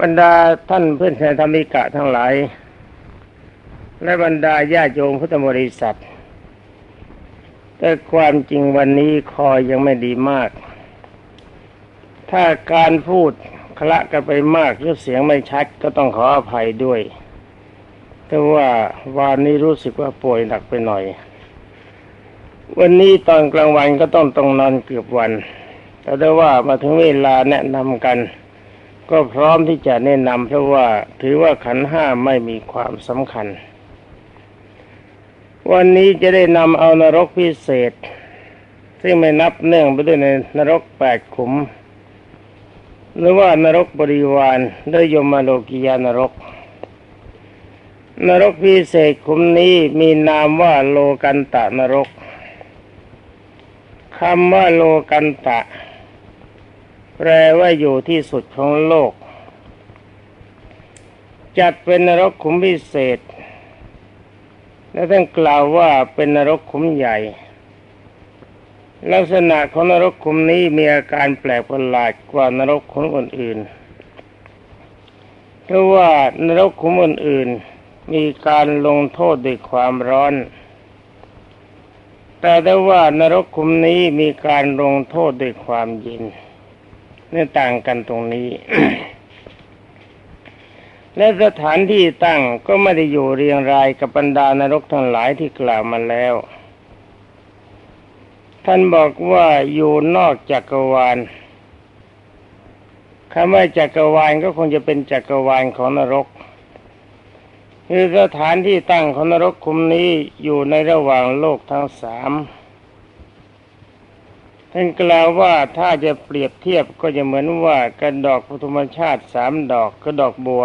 บรรดาท่านเพื่อนแทนธรรมิกะทั้งหลาย และบรรดาญาโยมพุทธบริษัท แต่ความจริงวันนี้คอยังไม่ดีมาก ถ้าการพูดคละกันไปมากหรือเสียงไม่ชัดก็ต้องขออภัยด้วย แต่ว่าวันนี้รู้สึกว่าป่วยหนักไปหน่อย วันนี้ตอนกลางวันก็ต้องต้องนอนเกือบวัน แต่ได้ว่ามาถึงเวลาแนะนำกัน ก็พร้อมที่จะแนะนำเพราะว่าถือว่าขันห้าไม่มีความสำคัญ วันนี้จะได้นำเอานรกพิเศษ ซึ่งไม่นับเนื่องไปด้วยในนรกแปดขุม หรือว่านรกบริวารด้วยยมโลกิยานรก นรกพิเศษขุมนี้มีนามว่าโลกันตะนรกคำว่าโลกันตะ แปลว่าอยู่ที่สุดของโลก จัดเป็นนรกขุมพิเศษ และท่านกล่าวว่าเป็นนรกขุมใหญ่ ลักษณะของนรกขุมนี้มีอาการแปลกประหลาดกว่านรกขุมอื่นๆเพราะว่านรกขุมอื่นๆมีการลงโทษด้วยความร้อนแต่ได้ว่านรกขุมนี้มีการลงโทษด้วยความเย็น เนี่ต่างกันตรงนี้ และสถานที่ตั้งก็ไม่ได้อยู่เรียงรายกับบรรดานรกทั้งหลายที่กล่าวมาแล้ว ท่านบอกว่าอยู่นอกจักรวาลคำว่าจักรวาลก็คงจะเป็นจักรวาลของนรกคือสถานที่ตั้งของนรกคุมนี้อยู่ในระหว่างโลกทั้งสาม ท่านกล่าวว่าถ้าจะเปรียบเทียบก็จะเหมือนว่ากระดอกพุทธมชาติสามดอกกระดอกบัว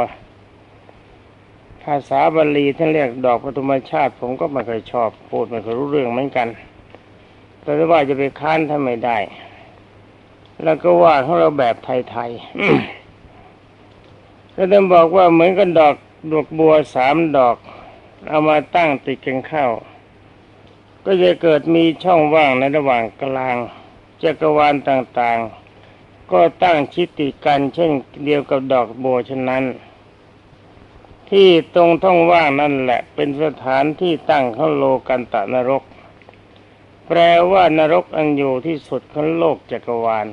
ภาษาบาลีท่านเรียกดอกพุทธมชาติ ผมก็ไม่เคยชอบพูดไม่เคยรู้เรื่องเหมือนกัน แต่ว่าจะไปค้านท่านไม่ได้ แล้วก็ว่าของเราแบบไทยๆก็ต้องบอกว่าเหมือนกันดอกดอกบัวสามดอก เอามาตั้งติดกันเข้า ก็จะเกิดมีช่องว่างในระหว่างกลาง จักรวาลต่างๆ ก็ตั้งชิติกันเช่นเดียวกับดอกโบัวฉะนั้น ที่ตรงท่องว่างนั่นแหละเป็นสถานที่ตั้งของโลกันตะนรก แปลว่านรกอันอยู่ที่สุดของโลกจักรวาล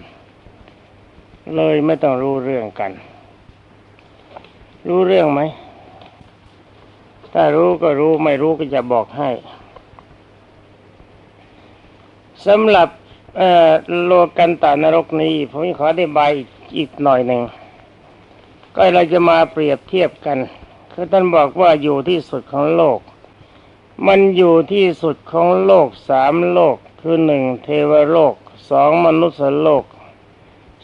เลยไม่ต้องรู้เรื่องกัน รู้เรื่องไหมถ้ารู้ก็รู้ไม่รู้ก็จะบอกให้สำหรับ โลกันตานรกนี้ ผมขอได้ใบอีกหน่อยหนึ่งก็เราจะมาเปรียบเทียบกันคือท่านบอกว่าอยู่ที่สุดของโลก มันอยู่ที่สุดของโลกสามโลก คือหนึ่งเทวโลกสองมนุษย์โลก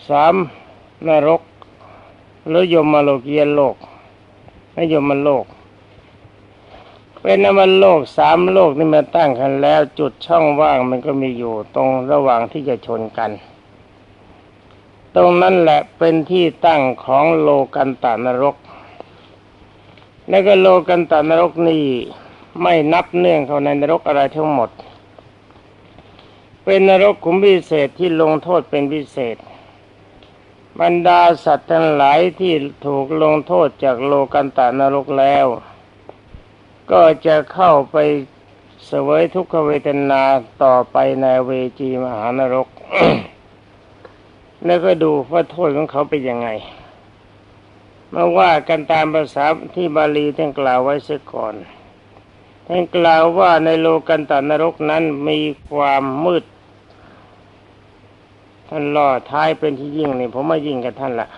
สามนรกหรือยมโลกียโลกไม่ยมโลก เป็นนมันโลกสามโลกนี่มาตั้งกันแล้วจุดช่องว่างมันก็มีอยู่ตรงระหว่างที่จะชนกัน ตรงนั้นแหละเป็นที่ตั้งของโลกันตานรก แล้วก็โลกันตานรกนี่ไม่นับเนื่องเข้าในนรกอะไรทั้งหมด เป็นนรกขุมพิเศษที่ลงโทษเป็นพิเศษ บรรดาสัตว์ทั้งหลายที่ถูกลงโทษจากโลกันตานรกแล้ว ก็จะเข้าไปเสวยทุกขเวทนาต่อไปในเวจีมหานรก แล้วก็ดูว่าโทษของเขาเป็นยังไงมาว่ากันตามภาษาที่บาลีท่านกล่าวไว้เสียก่อนท่านกล่าวว่าในโลกันตานรกนั้นมีความมืด ท่านล่อท้ายเป็นที่ยิ่งนี่ผมไม่ยิ่งกับท่านละ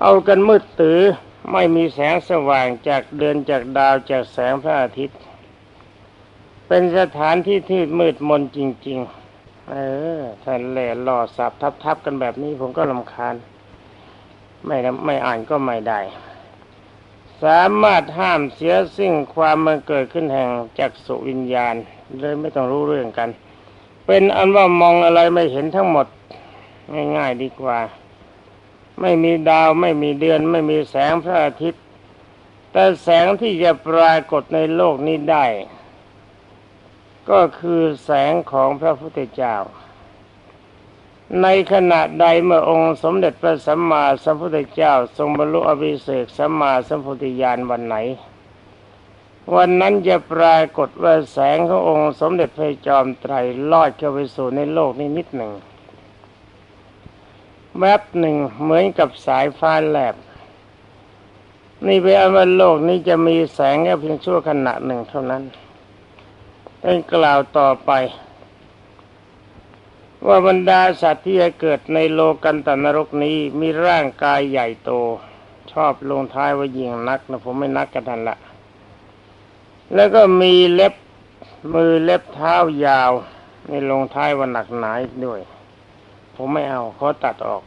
เอากันมืดตื้อ ไม่มีแสงสว่างจากเดือนจากดาวจากแสงพระอาทิตย์ เป็นสถานที่ที่มืดมนจริง ๆ เออท่านแหล่ล่อสับทับๆกันแบบนี้ผมก็ลำคาญ ไม่ไม่อ่านก็ไม่ได้ สามารถห้ามเสียซึ่งความมันเกิดขึ้นแห่งจักสุวิญญาณ เลยไม่ต้องรู้เรื่องกัน เป็นอันว่ามองอะไรไม่เห็นทั้งหมด ง่ายๆดีกว่า ไม่มีดาวไม่มีเดือน ไม่มีแสงพระอาทิตย์ แต่แสงที่จะปรากฏในโลกนี้ได้ ก็คือแสงของพระพุทธเจ้า ในขณะใดเมื่อองค์สมเด็จพระสัมมาสัมพุทธเจ้า ทรงบรรลุอภิเศกสัมมาสัมพุทธญาณวันไหน วันนั้นจะปรากฏว่าแสงขององค์สมเด็จพระจอมไตรลอดเข้าไปสู่ในโลกนี้นิดหนึ่ง แวบหนึ่งเหมือนกับสายฟ้าแลบ นี่เป็นอันว่าโลกนี้จะมีแสงแค่เพียงชั่วขณะหนึ่งเท่านั้นต้องกล่าวต่อไป ว่าบรรดาสัตว์ที่จะเกิดในโลกันตนรกนี้มีร่างกายใหญ่โต ชอบลงท้ายว่ายิงนักนะผมไม่นักกันทันละ แล้วก็มีเล็บมือเล็บเท้ายาวในลงท้ายว่าหนักหนาด้วย ผมไม่เอาเขาตัดออก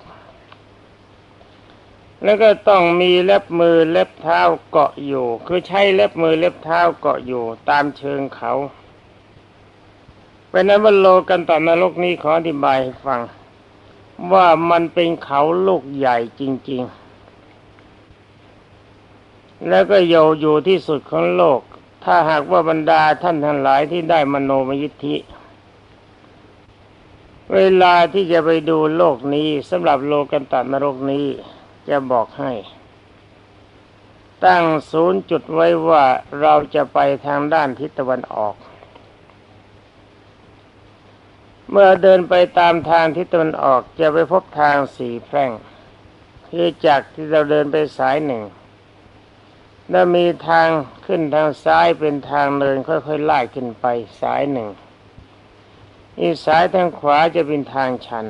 แล้วก็ต้องมีเล็บมือเล็บเท้าเกาะอยู่ คือใช้เล็บมือเล็บเท้าเกาะอยู่ ตามเชิงเขาเป็นนั้นว่าโลกันตอนนรกนี้ขออธิบายให้ฟัง ว่ามันเป็นเขาลูกใหญ่จริง ๆ แล้วก็โยอยู่ที่สุดของโลก ถ้าหากว่าบรรดาท่านทั้งหลายที่ได้มโนมยิทธิ เวลาที่จะไปดูโลกนี้สำหรับโลกันตนรกนี้จะบอกให้ ตั้งศูนย์จุดไว้ว่าเราจะไปทางด้านทิศตะวันออก เมื่อเดินไปตามทางทิศตะวันออกจะไปพบทางสี่แพร่งคือจากที่เราเดินไปสายหนึ่งแล้วมีทางขึ้นทางซ้ายเป็นทางเดินค่อยๆไล่ขึ้นไปสายหนึ่ง อีกสายทางขวาจะเป็นทางชัน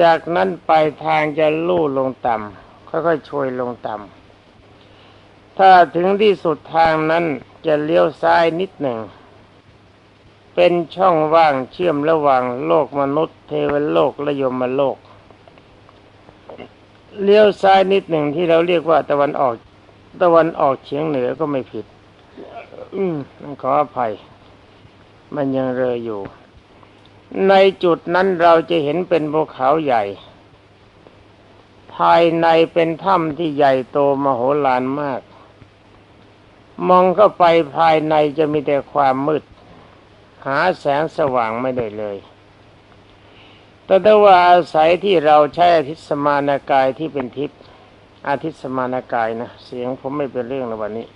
จากนั้นไปทางจะลู่ลงต่ำค่อยๆช่วยลงต่ำถ้าถึงที่สุดทางนั้นจะเลี้ยวซ้ายนิดหนึ่ง เป็นช่องว่างเชื่อมระหว่างโลกมนุษย์ เทวโลกและยมโลก เลี้ยวซ้ายนิดหนึ่งที่เราเรียกว่าตะวันออก ตะวันออกเฉียงเหนือก็ไม่ผิด อืมขออภัย มันยังเรออยู่ ในจุดนั้นเราจะเห็นเป็นภูเขาใหญ่ ภายในเป็นถ้ำที่ใหญ่โตมโหฬารมาก มองเข้าไปภายในจะมีแต่ความมืด หาแสงสว่างไม่ได้เลยแต่ถ้าว่าอาศัยที่เราใช้อาทิตสมานากายที่เป็นทิพย์อาทิตสมานากายนะ เสียงผมไม่เป็นเรื่องในวันนี้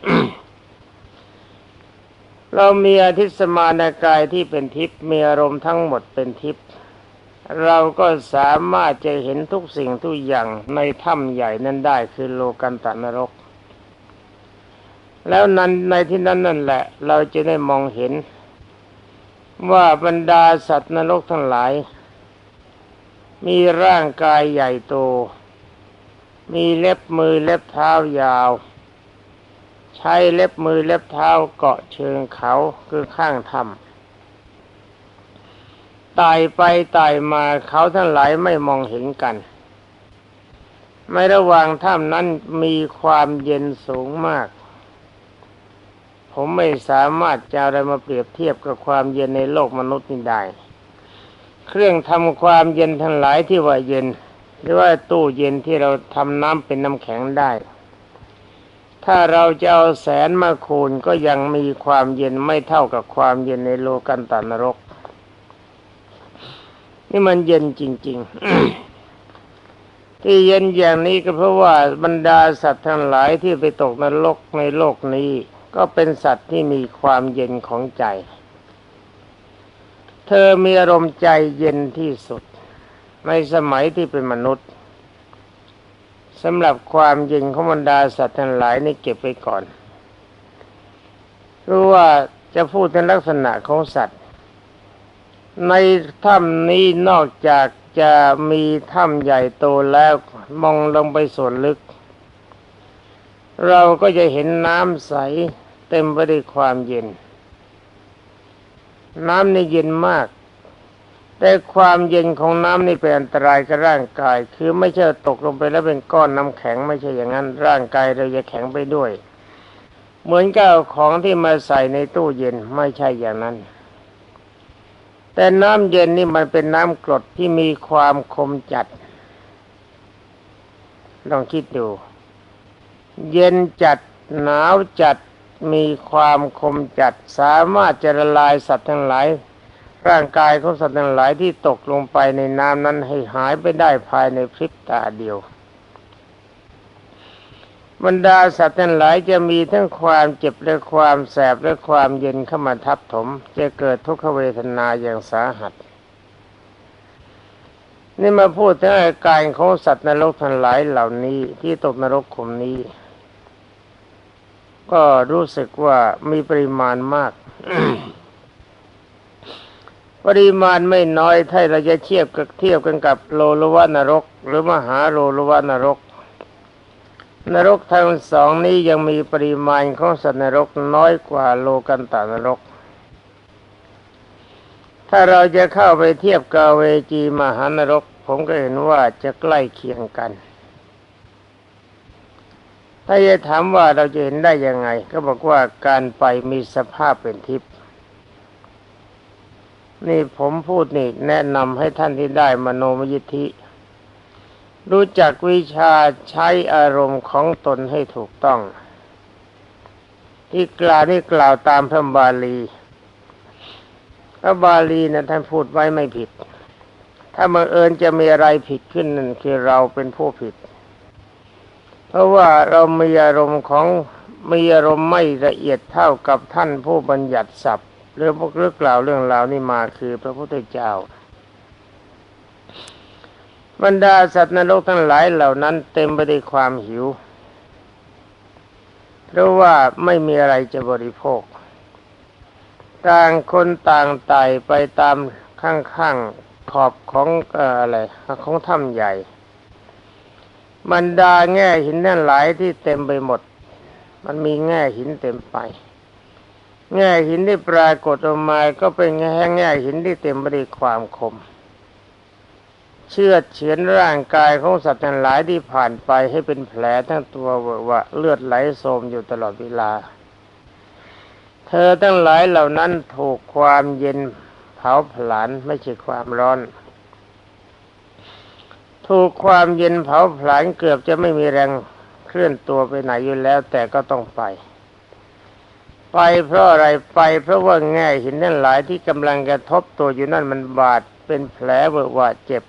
เรามีอาทิตย์สมานกายที่เป็นทิพย์มีอารมณ์ทั้งหมดเป็นทิพย์เราก็สามารถจะเห็นทุกสิ่งทุกอย่างในถ้ำใหญ่นั้นได้คือโลกันตนรก แล้วนั้นในที่นั้นนั่นแหละ เราจะได้มองเห็น ว่าบรรดาสัตว์นรกทั้งหลาย มีร่างกายใหญ่โต มีเล็บมือเล็บเท้ายาว ใช้เล็บมือเล็บเท้าเกาะเชิงเขาคือข้างถ้ำไต่ไปไต่มาเขาทั้งหลายไม่มองเห็นกันไม่ระหว่างถ้ำนั้นมีความเย็นสูงมาก ผมไม่สามารถจะอะไรมาเปรียบเทียบกับความเย็นในโลกมนุษย์นี้ได้ เครื่องทำความเย็นทั้งหลายที่ว่าเย็น หรือว่าตู้เย็นที่เราทำน้ำเป็นน้ำแข็งได้ ถ้าเราจะเอาแสนมาคูณก็ยังมีความเย็นไม่เท่ากับความเย็นในโลกันตานรก นี่มันเย็นจริง ๆ ที่เย็นอย่างนี้ก็เพราะว่าบรรดาสัตว์ทั้งหลายที่ไปตกนรกในโลกนี้ ก็เป็นสัตว์ที่มีความเย็นของใจ เธอมีอารมณ์ใจเย็นที่สุด ในสมัยที่เป็นมนุษย์ สำหรับความเย็นของบรรดาสัตว์ทั้งหลายนี่เก็บไว้ก่อนรู้ว่าจะพูดในลักษณะของสัตว์ ในถ้ำนี้นอกจากจะมีถ้ำใหญ่โตแล้วมองลงไปส่วนลึก เราก็จะเห็นน้ำใสเต็มไปด้วยความเย็น น้ำนี่เย็นมาก แต่ความเย็นของน้ำนี่เป็นอันตรายกับร่างกาย คือไม่ใช่ตกลงไปแล้วเป็นก้อนน้ำแข็งไม่ใช่อย่างนั้น ร่างกายเราจะแข็งไปด้วย เหมือนกับของที่มาใส่ในตู้เย็นไม่ใช่อย่างนั้น แต่น้ำเย็นนี่มันเป็นน้ำกรดที่มีความคมจัด ลองคิดดู เย็นจัดหนาวจัดมีความคมจัดสามารถจะละลายสัตว์ทั้งหลาย ร่างกายของสัตว์ทั้งหลายที่ตกลงไปในน้ำนั้นให้หายไปได้ภายในพริบตาเดียว บรรดาสัตว์ทั้งหลายจะมีทั้งความเจ็บและความแสบและความเย็นเข้ามาทับถม จะเกิดทุกขเวทนาอย่างสาหัส นี่มาพูดถึงอาการของสัตว์นรกทั้งหลายเหล่านี้ที่ตกนรกขุมนี้ ก็รู้สึกว่ามีปริมาณมาก ปริมาณไม่น้อยถ้าเราจะเทียบกับเทียบกันกับโลลวานรก หรือมหาโลลวานรก นรกทั้งสองนี้ยังมีปริมาณของสัตว์นรกน้อยกว่าโลกันตานรก ถ้าเราจะเข้าไปเทียบกับเวจีมหานรก ผมก็เห็นว่าจะใกล้เคียงกัน ถ้าจะถามว่าเราจะเห็นได้ยังไง ก็บอกว่าการไปมีสภาพเป็นทิพย์ นี่ผมพูดนี่แนะนำให้ท่านที่ได้มโนมยิทธิ รู้จักวิชาใช้อารมณ์ของตนให้ถูกต้อง ที่กล่าวนี่กล่าวตามพระบาลี พระบาลีนะท่านพูดไว้ไม่ผิด ถ้าบังเอิญจะมีอะไรผิดขึ้นนั่นคือเราเป็นผู้ผิด เพราะว่าเรามีอารมณ์ของมีอารมณ์ไม่ละเอียดเท่ากับท่านผู้บัญญัติศัพท์ เรื่องพวกเรื่องกล่าวเรื่องราวนี่มาคือพระพุทธเจ้า บรรดาสัตว์นรกทั้งหลายเหล่านั้นเต็มไปด้วยความหิว เพราะว่าไม่มีอะไรจะบริโภค ต่างคนต่างไต่ไปตามข้างๆขอบของเอ่ออะไรของถ้ำใหญ่บรรดาแง่หินนั่นหลายที่เต็มไปหมด มันมีแง่หินเต็มไป แง่หินที่ปรากฏออกมาก็เป็นแง่แง่หินที่เต็มไปด้วยความคม เชื่อเฉือนร่างกายของสัตว์ทั้งหลายที่ผ่านไปให้เป็นแผลทั้งตัวเวอวะเลือดไหลโสมอยู่ตลอดเวลา เธอทั้งหลายเหล่านั้นถูกความเย็นเผาผลาญไม่ใช่ความร้อน ถูกความเย็นเผาผลาญเกือบจะไม่มีแรงเคลื่อนตัวไปไหนอยู่แล้ว แต่ก็ต้องไป ไปเพราะอะไรไปเพราะว่าแง่หินนั่นหลายที่กำลังกระทบตัวอยู่นั่นมันบาดเป็นแผลเวอะวะเจ็บ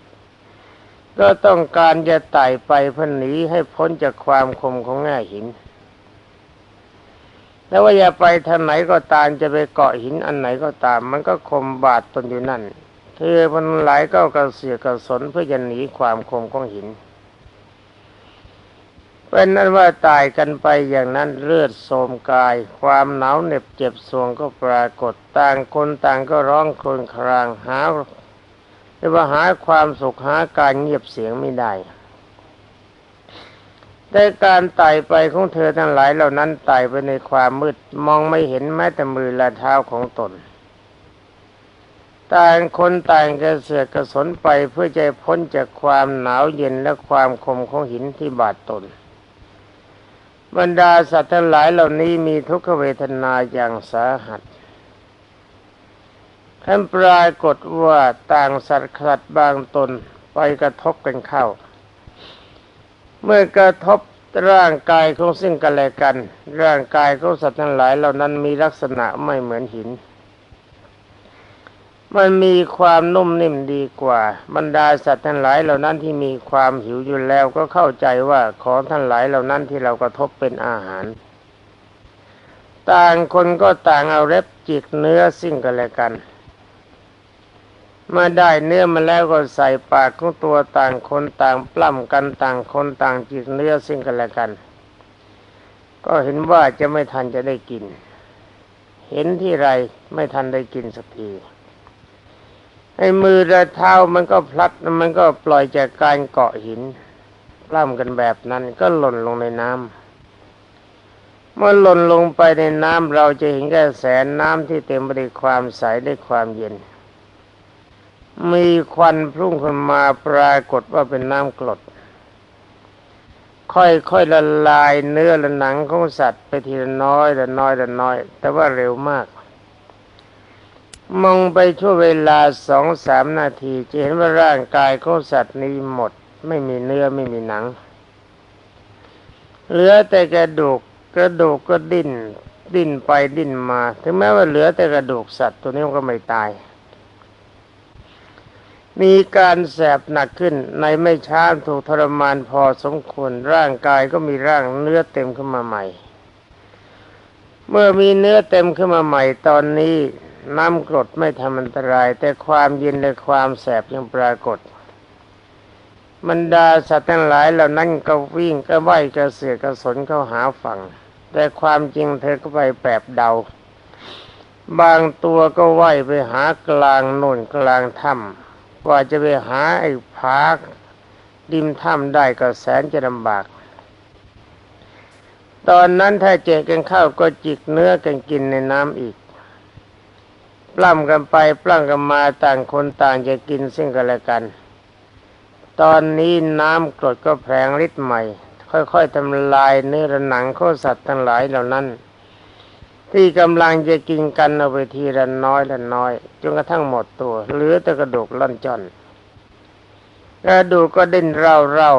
ก็ต้องการจะไต่ไปเพื่อหนีให้พ้นจากความคมของแง่หิน แล้วว่าอย่าไปทางไหนก็ตามจะไปเกาะหินอันไหนก็ตาม มันก็คมบาดตนอยู่นั่นเธอมันหลายก็กระเสียกระสนเพื่อจะหนีความคมของหิน เป็นนั้นว่าตายกันไปอย่างนั้นเลือดโสมกาย ความหนาวเหน็บเจ็บสวงก็ปรากฏต่างคนต่างก็ร้องครวญครางหาเรียกว่าหาความสุขหาการเงียบเสียงไม่ได้แต่การไต่ไปของเธอทั้งหลายเหล่านั้นไต่ไปในความมืดมองไม่เห็นแม้แต่มือและเท้าของตน ต่างคนต่างกระเสือกกระสนไปเพื่อจะพ้นจากความหนาวเย็นและความคมของหินที่บาดตน บรรดาสัตว์ทั้งหลายเหล่านี้มีทุกขเวทนาอย่างสาหัสท่านปรากฏว่าต่างสัตว์ขัดบางตนไปกระทบกันเข้า เมื่อกระทบร่างกายของซึ่งกันและกัน ร่างกายของสัตว์ทั้งหลายเหล่านั้นมีลักษณะไม่เหมือนหิน มันมีความนุ่มนิ่มดีกว่า บรรดาสัตว์ทั้งหลายเหล่านั้นที่มีความหิวอยู่แล้วก็เข้าใจว่าของทั้งหลายเหล่านั้นที่เรากระทบเป็นอาหาร ต่างคนก็ต่างเอาเล็บจิกเนื้อซึ่งกันและกันเมื่อได้เนื้อมาแล้วก็ใส่ปากของตัวต่างคนต่างปล้ำกันต่างคนต่างจิกเนื้อซึ่งกันและกัน ก็เห็นว่าจะไม่ทันจะได้กิน เห็นที่ไรไม่ทันได้กินสักที ไอ้มือและเท้ามันก็พลัดมันก็ปล่อยจากการเกาะหินปล้ำกันแบบนั้นก็หล่นลงในน้ำเมื่อหล่นลงไปในน้ำเราจะเห็นแค่แสนน้ำที่เต็มไปด้วยความใสด้วยความเย็น มีควันพุ่งขึ้นมาปรากฏว่าเป็นน้ำกรดค่อยๆละลายเนื้อและหนังของสัตว์ไปทีละน้อยละน้อยละน้อย แต่ว่าเร็วมาก มองไปชั่วเวลาสองสามนาทีจะเห็นว่าร่างกายของสัตว์นี้หมด ไม่มีเนื้อไม่มีหนัง เหลือแต่กระดูกกระดูกก็ดิ้นดิ้นไปดิ้นมา ถึงแม้ว่าเหลือแต่กระดูกสัตว์ตัวนี้ก็ไม่ตาย มีการแสบหนักขึ้นในไม่ช้าถูกทรมานพอสมควรร่างกายก็มีร่างเนื้อเต็มขึ้นมาใหม่ เมื่อมีเนื้อเต็มขึ้นมาใหม่ตอนนี้ น้ำกรดไม่ทำอันตราย แต่ความเย็นและความแสบยังปรากฏบรรดาสัตว์ทั้งหลายเหล่านั้นก็วิ่งก็ว่ายกระเสือกกระสนเข้าหาฝั่ง แต่ความจริงเธอก็ไปแบบเดา บางตัวก็ว่ายไปหากลางโน่นกลางถ้ำกว่าจะไปหาไอ้ผาดิมถ้ำได้ก็แสนจะลำบาก ตอนนั้นถ้าเจอกันเข้าก็จิกเนื้อกันกินในน้ำอีก ปล้ำกันไปปล้ำกันมาต่างคนต่างจะกินซึ่งกันและกัน ตอนนี้น้ำกรดก็แผลงฤทธิ์ใหม่ ค่อยๆทำลายเนื้อหนังข้อสัตว์ทั้งหลายเหล่านั้น ที่กำลังจะกินกันเอาไปทีละน้อยละน้อยจนกระทั่งหมดตัว เหลือแต่กระดูกล่อนจอนกระดูกก็ดิ้นเร่าเร่า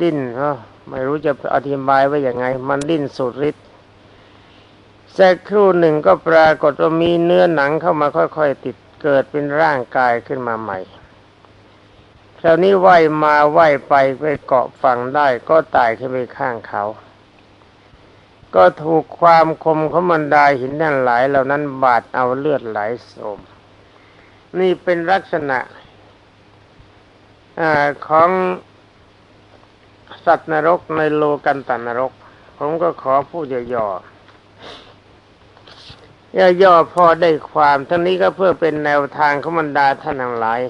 ดิ้นเนาะไม่รู้จะอธิบายว่าอย่างไง มันดิ้นสุดฤทธิ์ สักครู่หนึ่งก็ปรากฏว่ามีเนื้อหนังเข้ามาค่อยๆติดเกิดเป็นร่างกายขึ้นมาใหม่คราวนี้ว่ายมาว่ายไปไปเกาะฝั่งได้ก็ตายขึ้นไปข้างเขา ก็ถูกความคมของมันดาหินนั่นหลายเหล่านั้นบาดเอาเลือดไหลโสม นี่เป็นลักษณะอของสัตว์นรกในโลกันตนรก ผมก็ขอพูดย่อๆ ย่อๆพอได้ความ ทั้งนี้ก็เพื่อเป็นแนวทางของบรรดาท่านทั้งหลาย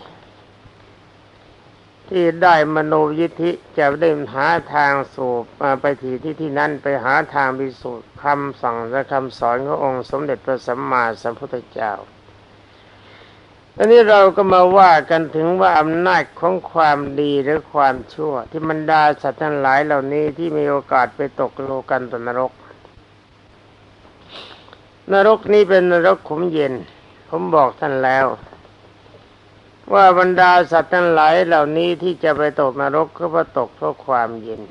ที่ได้มโนยิทธิจะได้หาทางสู่ไปที่ที่ที่นั้นไปหาทางพิสูจน์คำสั่งและคำสอนขององค์สมเด็จพระสัมมาสัมพุทธเจ้าอันนี้เราก็มาว่ากันถึงว่าอำนาจของความดีหรือความชั่ว ที่บรรดาสัตว์ทั้งหลายเหล่านี้ที่มีโอกาสไปตกโลกันตนรก นรกนี้เป็นนรกขุมเย็น ผมบอกท่านแล้ว ว่าบรรดาสัตว์ทั้งหลายเหล่านี้ที่จะไปตกนรกก็เพราะตกเพราะความเย็น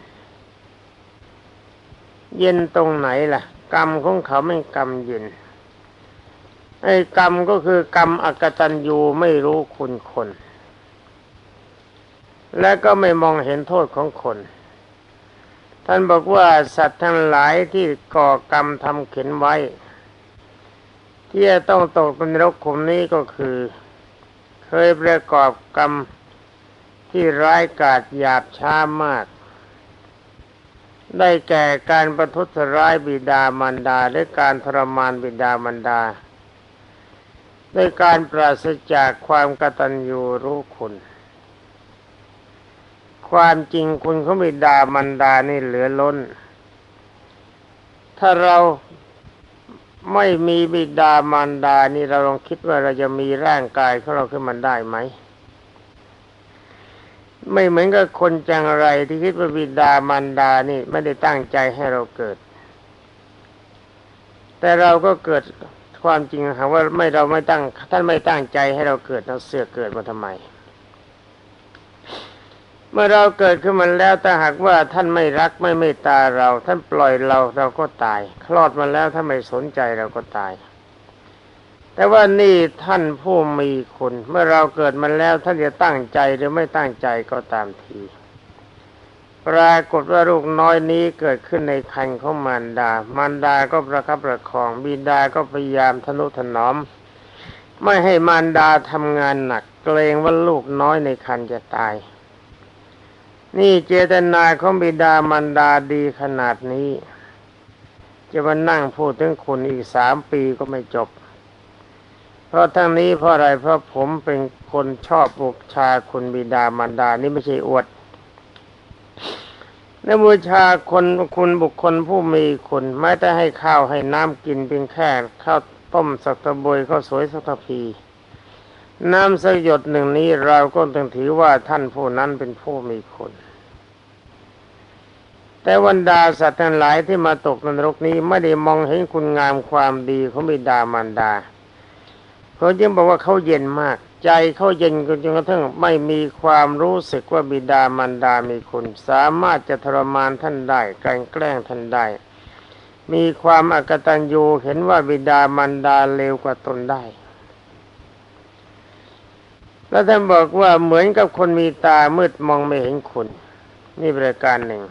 เย็นตรงไหนล่ะ กรรมของเขาไม่กรรมเย็นไอ้กรรมก็คือกรรมอกตัญญูไม่รู้คุณคน และก็ไม่มองเห็นโทษของคน ท่านบอกว่าสัตว์ทั้งหลายที่ก่อกรรมทำเข็นไว้ ที่จะต้องตกเป็นรกขุมนี้ก็คือ เคยประกอบกรรมที่ร้ายกาจหยาบช้ามาก ได้แก่การประทุษร้ายบิดามารดาและการทรมานบิดามารดาด้วยการปราศจากความกตัญญูรู้คุณ ความจริงคุณเขาบิดามันดานี่เหลือล้น ถ้าเรา ไม่มีบิดามารดานี่เราลองคิดว่าเราจะมีร่างกายของเราขึ้นมาได้ไหม ไม่เหมือนกับคนจังไรที่คิดว่าบิดามารดานี่ไม่ได้ตั้งใจให้เราเกิด แต่เราก็เกิดความจริงหาว่าไม่เราไม่ตั้งท่านไม่ตั้งใจให้เราเกิดเราเสือกเกิดมาทำไม เมื่อเราเกิดขึ้นมาแล้วถ้าหากว่าท่านไม่รักไม่เมตตาเรา ท่านปล่อยเราเราก็ตาย คลอดมาแล้วถ้าไม่สนใจเราก็ตาย แต่ว่านี่ท่านผู้มีคุณ เมื่อเราเกิดมาแล้วท่านจะตั้งใจหรือไม่ตั้งใจก็ตามที ปรากฏว่าลูกน้อยนี้เกิดขึ้นในคันของมารดา มารดาก็ประคับประคองบิดาก็พยายามทนุถนอม ไม่ให้มารดาทำงานหนักเกรงว่าลูกน้อยในคันจะตาย นี่เจตนาของบิดามารดาดีขนาดนี้ จะมานั่งพูดถึงคุณอีกสามปีก็ไม่จบ เพราะทั้งนี้เพราะอะไรเพราะผมเป็นคนชอบบุกชาคุณบิดามารดานี่ไม่ใช่อวดในบูชาคนคุณบุคคลผู้มีคุณไม่ได้ให้ข้าวให้น้ำกินเพียงแค่ข้าวต้มสักตะบยข้าวสวยสักตะพี น้ำสยดหนึ่งนี้เราก็ต้องถือว่าท่านผู้นั้นเป็นผู้มีคุณ แต่วันดาสัตว์ทั้งหลายที่มาตกนรกนี้ไม่ได้มองเห็นคุณงามความดีของบิดามารดาเขาจึงบอกว่าเขาเย็นมาก ใจเขาเย็นจนกระทั่งไม่มีความรู้สึกว่าบิดามารดามีคุณ สามารถจะทรมานท่านได้การแกล้งท่านได้ มีความอกตัญญูเห็นว่าบิดามารดาเลวกว่าตนได้ แล้วท่านบอกว่าเหมือนกับคนมีตามืดมองไม่เห็นคุณ นี่บริการหนึ่ง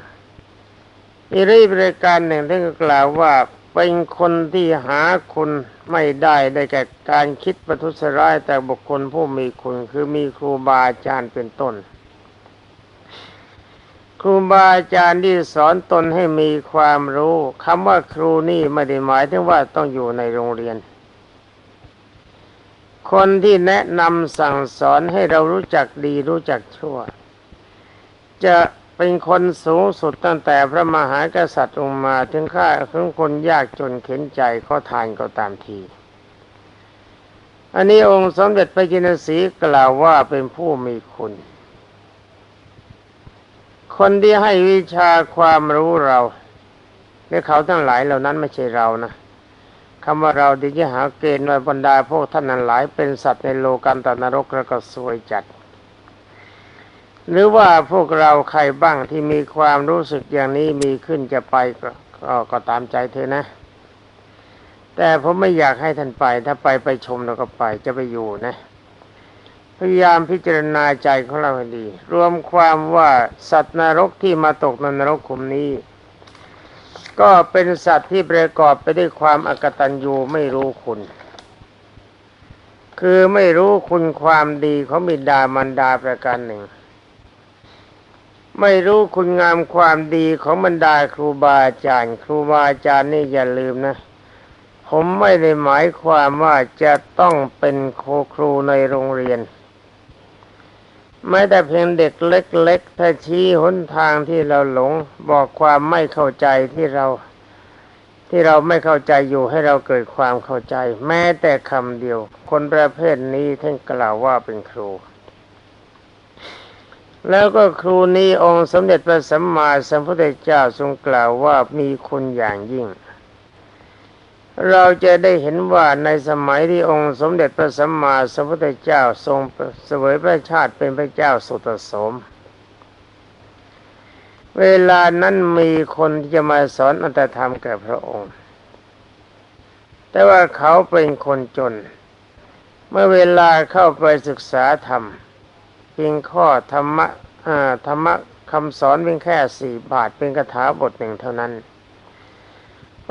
อีรื่องบริการหนึ่งท่านก็กล่าวว่าเป็นคนที่หาคุณไม่ได้ได้แก่การคิดประทุษร้ายแต่บุคคลผู้มีคุณคือมีครูบาอาจารย์เป็นต้น ครูบาอาจารย์ที่สอนตนให้มีความรู้คำว่าครูนี่ไม่ได้หมายถึงว่าต้องอยู่ในโรงเรียน คนที่แนะนำสั่งสอนให้เรารู้จักดีรู้จักชั่ว จะเป็นคนสูงสุดตั้งแต่พระมหากษัตริย์องค์มาถึงข้าถึงคนยากจนเข็นใจขอทานก็ตามที อันนี้องค์สมเด็จพระจินสีกล่าวว่าเป็นผู้มีคุณ คนที่ให้วิชาความรู้เราและเขาทั้งหลายเหล่านั้นไม่ใช่เรานะ คำว่าเราดีจะหาเกณฑ์ไว้บรรดาพวกท่านนั้นหลายเป็นสัตว์ในโลกันตนรกแล้วก็สวยจัด หรือว่าพวกเราใครบ้างที่มีความรู้สึกอย่างนี้มีขึ้นจะไปก็ก็ก็ตามใจเธอนะ แต่ผมไม่อยากให้ท่านไป ถ้าไปไปชมเราก็ไปจะไปอยู่นะพยายามพิจารณาใจของเราให้ดี รวมความว่าสัตว์นรกที่มาตกในนรกขุมนี้ ก็เป็นสัตว์ที่ประกอบไปด้วยความอกตัญญูไม่รู้คุณ คือไม่รู้คุณความดีของบิดามารดาประการหนึ่ง ไม่รู้คุณงามความดีของบรรดาครูบาอาจารย์ ครูบาอาจารย์นี่อย่าลืมนะ ผมไม่ได้หมายความว่าจะต้องเป็นโคครูในโรงเรียน แม้แต่เพียงเด็กเล็กๆถ้าชี้หนทางที่เราหลง บอกความไม่เข้าใจที่เรา ที่เราไม่เข้าใจอยู่ให้เราเกิดความเข้าใจ แม้แต่คำเดียว คนประเภทนี้ท่านกล่าวว่าเป็นครู แล้วก็ครูนี้องค์สมเด็จพระสัมมาสัมพุทธเจ้าทรงกล่าวว่ามีคุณอย่างยิ่ง เราจะได้เห็นว่าในสมัยที่องค์สมเด็จพระสัมมาสัมพุทธเจ้าทรงเสวยพระชาติเป็นพระเจ้าสุตโสม เวลานั้นมีคนที่จะมาสอนอัตธรรมแก่พระองค์ แต่ว่าเขาเป็นคนจน เมื่อเวลาเข้าไปศึกษาธรรม เพียงข้อธรรมะธรรมะคำสอนเพียงแค่สี่บาทเป็นคาถาบทหนึ่งเท่านั้น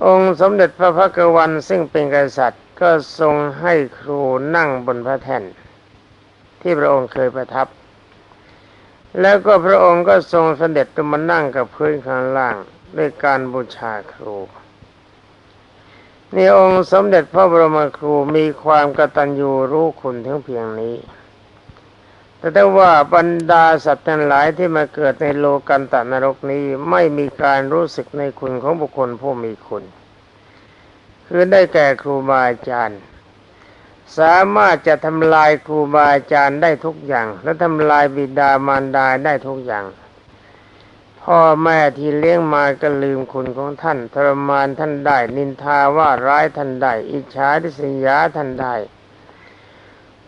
องค์สมเด็จพระพักวันซึ่งเป็นกษัตริย์ ก็ทรงให้ครูนั่งบนพระแท่น ที่พระองค์เคยประทับ แล้วก็พระองค์ก็ทรงเสด็จลงมานั่งกับพื้นข้างล่างด้วยการบูชาครูนี่องค์สมเด็จพระบรมครูมีความกตัญญูรู้คุณถึงเพียงนี้ แต่ว่าบรรดาสัตว์ทั้งหลายที่มาเกิดในโลกันตนรกนี้ไม่มีการรู้สึกในคุณของบุคคลผู้มีคุณ คือได้แก่ครูบาอาจารย์ สามารถจะทำลายครูบาอาจารย์ได้ทุกอย่าง และทำลายบิดามารดาได้ทุกอย่าง พ่อแม่ที่เลี้ยงมาก็ลืมคุณของท่านทรมานท่านได้ นินทาว่าร้ายท่านได้อิจฉาทิษยาท่านได้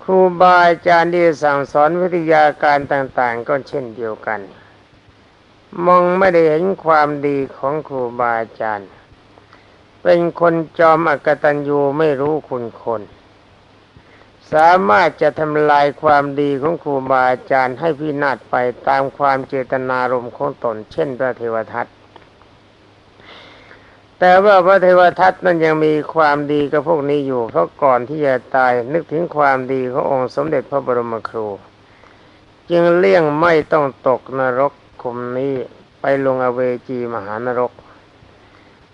รูบาอาจารย์ที่สั่งสอนวิทยาการต่าง ๆ ก็เช่นเดียวกัน มองไม่ได้เห็นความดีของครูบาอาจารย์ เป็นคนจอมอกตัญญูไม่รู้คุณคน สามารถจะทำลายความดีของครูบาอาจารย์ให้พินาศไปตามความเจตนารมณ์ของตน เช่นพระเทวทัต แต่ว่าพระเทวทัตนั้นยังมีความดีกับพวกนี้อยู่ เพราะก่อนที่จะตายนึกถึงความดีขององค์สมเด็จพระบรมครู จึงเลี่ยงไม่ต้องตกนรกขุมนี้ไปลงอเวจีมหานรก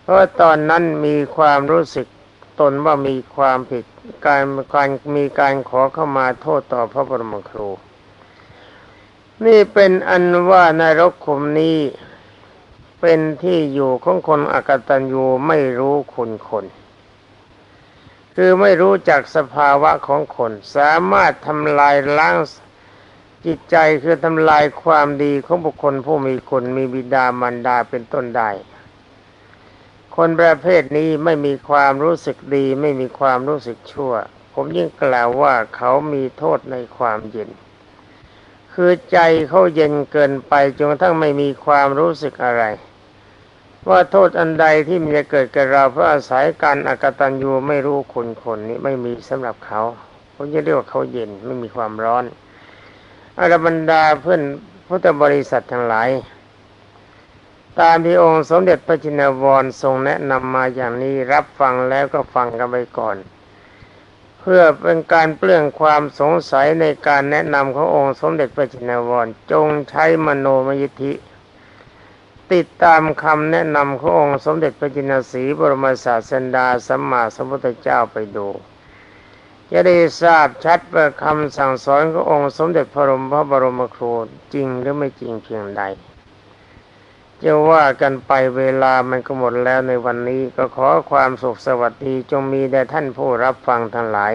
เพราะตอนนั้นมีความรู้สึกตนว่ามีความผิดการการมีการขอเข้ามาโทษต่อพระบรมครู นี่เป็นอันว่านรกขุมนี้ เป็นที่อยู่ของคนอกตัญญูไม่รู้คุณคน คือไม่รู้จักสภาวะของคน สามารถทำลายล้างจิตใจคือทำลายความดีของบุคคลผู้มีคุณมีบิดามารดาเป็นต้นได้คนประเภทนี้ไม่มีความรู้สึกดี ไม่มีความรู้สึกชั่ว ผมยิ่งกล่าวว่าเขามีโทษในความเย็น คือใจเขาเย็นเกินไปจนกระทั่งไม่มีความรู้สึกอะไร ว่าโทษอันใดที่มันจะเกิดกับเราเพราะอาศัยการอากตันยูไม่รู้คุณคนนี้ไม่มีสำหรับเขาผมจะเรียกว่าเขาเย็นไม่มีความร้อนอรบรรดาเพื่อนพุทธบริษัททั้งหลาย ตามที่องค์สมเด็จพระจินวรทรงแนะนำมาอย่างนี้รับฟังแล้วก็ฟังกันไปก่อน เพื่อเป็นการเปลื้องความสงสัยในการแนะนำขององค์สมเด็จพระจินวรจงใช้มโนมยิทธิ ติดตามคำแนะนำขององค์สมเด็จพระจินสีบรมศาสดาสัมมาสัมพุทธเจ้าไปดูจะได้ทราบชัดว่าคำสั่งสอนขององค์สมเด็จพระบรมพระบรมครูจริงหรือไม่จริงเพียงใดจะว่ากันไปเวลามันก็หมดแล้วในวันนี้ก็ขอความสุขสวัสดีจงมีแด่ท่านผู้รับฟังทั้งหลาย